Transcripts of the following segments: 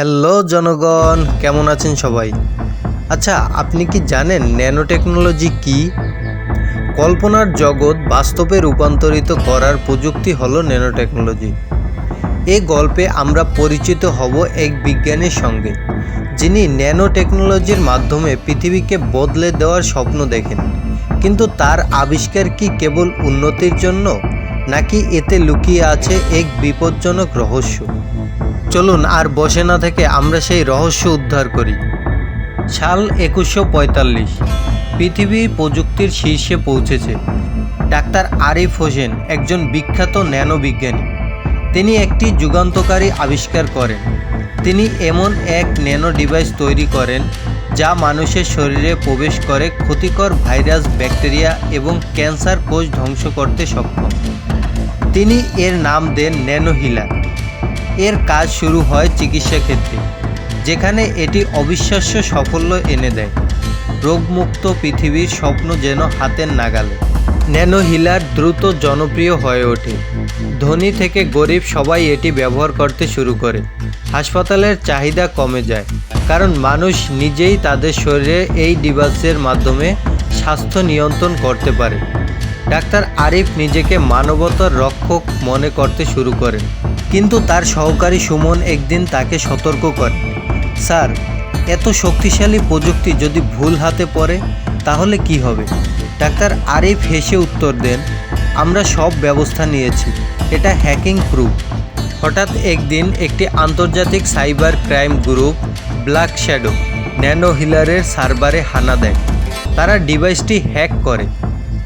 Hello জনগণ, কেমন আছেন সবাই? আচ্ছা আপনি কি জানেন ন্যানো টেকনোলজি কি? কল্পনার জগৎ বাস্তবে রূপান্তরিত করার প্রযুক্তি হলো ন্যানো টেকনোলজি এ গল্পে আমরা পরিচিত হব এক বিজ্ঞানীর সঙ্গে, যিনি ন্যানো টেকনোলজির মাধ্যমে পৃথিবীকে বদলে দেওয়ার স্বপ্ন দেখেন। কিন্তু তার আবিষ্কার কি কেবল উন্নতির জন্য, নাকি এতে লুকিয়ে আছে এক বিপজ্জনক রহস্য? চলুন আর বসে না থেকে আমরা সেই রহস্য উদ্ধার করি। সাল একুশশো পঁয়তাল্লিশ, পৃথিবী প্রযুক্তির শীর্ষে পৌঁছেছে। ডাক্তার আরিফ হোসেন একজন বিখ্যাত ন্যানো বিজ্ঞানী তিনি একটি যুগান্তকারী আবিষ্কার করেন। তিনি এমন এক ন্যানো ডিভাইস তৈরি করেন যা মানুষের শরীরে প্রবেশ করে ক্ষতিকর ভাইরাস, ব্যাকটেরিয়া এবং ক্যান্সার কোষ ধ্বংস করতে সক্ষম। তিনি এর নাম দেন ন্যানো হিলার এর কাজ শুরু হয় চিকিৎসা ক্ষেত্রে, যেখানে এটি অবিশ্বাস্য সাফল্য এনে দেয়। রোগমুক্ত পৃথিবীর স্বপ্ন যেন হাতের নাগালে। ন্যানো হিলার দ্রুত জনপ্রিয় হয়ে ওঠে। ধনী থেকে গরিব সবাই এটি ব্যবহার করতে শুরু করে। হাসপাতালের চাহিদা কমে যায়, কারণ মানুষ নিজেই তাদের শরীরে এই ডিভাইসের মাধ্যমে স্বাস্থ্য নিয়ন্ত্রণ করতে পারে। ডাক্তার আরিফ নিজেকে মানবতার রক্ষক মনে করতে শুরু করেন। কিন্তু তার সহকারী সুমন একদিন তাকে সতর্ক করে স্যার, এত শক্তিশালী প্রযুক্তি যদি ভুল হাতে পড়ে, তাহলে কি হবে? ডাক্তার আরিফ হেসে উত্তর দেন, আমরা সব ব্যবস্থা নিয়েছি। এটা হ্যাকিং প্রুফ। হঠাৎ একদিন একটি আন্তর্জাতিক cyber crime group, black shadow, nano হিলারের সার্ভারে হানা দেয়। তারা ডিভাইসটি হ্যাক করে।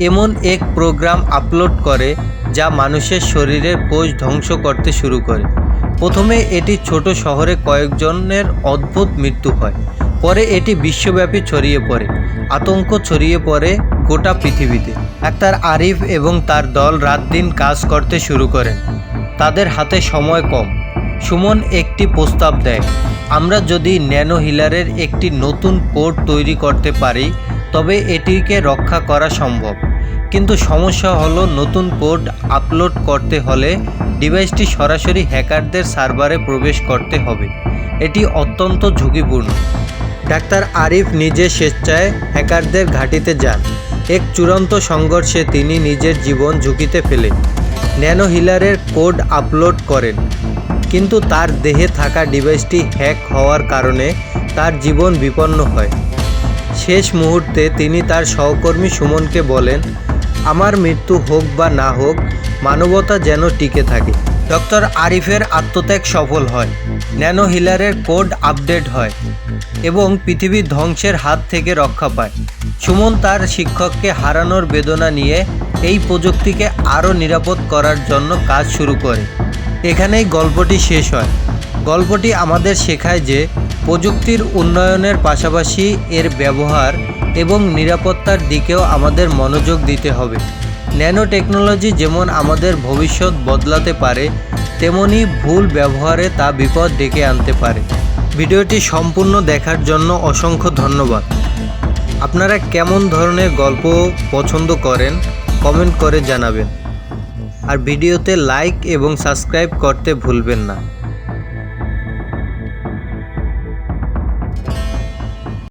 এমন এক প্রোগ্রাম আপলোড করে যা মানুষের শরীরের কোষ ধ্বংস করতে শুরু করে। প্রথমে এটি ছোট শহরে কয়েকজনের অদ্ভুত মৃত্যু হয়। পরে এটি বিশ্বব্যাপী ছড়িয়ে পড়ে, আতঙ্ক ছড়িয়ে পড়ে গোটা পৃথিবীতে। ডাক্তার আরিফ এবং তার দল রাত দিন কাজ করতে শুরু করেন। তাদের হাতে সময় কম। সুমন একটি প্রস্তাব দেয়, আমরা যদি ন্যানো হিলারের একটি নতুন কোড তৈরি করতে পারি তবে এটিকে রক্ষা করা সম্ভব। কিন্তু সমস্যা হলো নতুন কোড আপলোড করতে হলে ডিভাইসটি সরাসরি হ্যাকারদের সার্ভারে প্রবেশ করতে হবে। এটি অত্যন্ত ঝুঁকিপূর্ণ। ডাক্তার আরিফ নিজে স্বেচ্ছায় হ্যাকারদের ঘাঁটিতে যান। এক চূড়ান্ত সংঘর্ষে তিনি নিজের জীবন ঝুঁকিতে ফেলে ন্যানো হিলারের কোড আপলোড করেন। কিন্তু তার দেহে থাকা ডিভাইসটি হ্যাক হওয়ার কারণে তার জীবন বিপন্ন হয়। শেষ মুহূর্তে তিনি তার সহকর্মী সুমনকে বলেন, আমার মৃত্যু হোক বা না হোক, মানবতা যেন টিকে থাকে। ডক্টর আরিফের আত্মত্যাগ সফল হয়, ন্যানো হিলারের কোড আপডেট হয় এবং পৃথিবী ধ্বংসের হাত থেকে রক্ষা পায়। সুমন তার শিক্ষককে হারানোর বেদনা নিয়ে এই প্রযুক্তিকে আরও নিরাপদ করার জন্য কাজ শুরু করে। এখানেই গল্পটি শেষ হয়। গল্পটি আমাদের শেখায় যে প্রযুক্তির উন্নয়নের পাশাপাশি এর ব্যবহার এবং নিরাপত্তার দিকেও আমাদের মনোযোগ দিতে হবে। ন্যানো টেকনোলজি যেমন আমাদের ভবিষ্যৎ বদলাতে পারে, তেমনি ভুল ব্যবহারে তা বিপদ ডেকে আনতে পারে। ভিডিওটি সম্পূর্ণ দেখার জন্য অসংখ্য ধন্যবাদ। আপনারা কেমন ধরনের গল্প পছন্দ করেন, কমেন্ট করে জানাবেন। আর ভিডিওতে লাইক এবং সাবস্ক্রাইব করতে ভুলবেন না।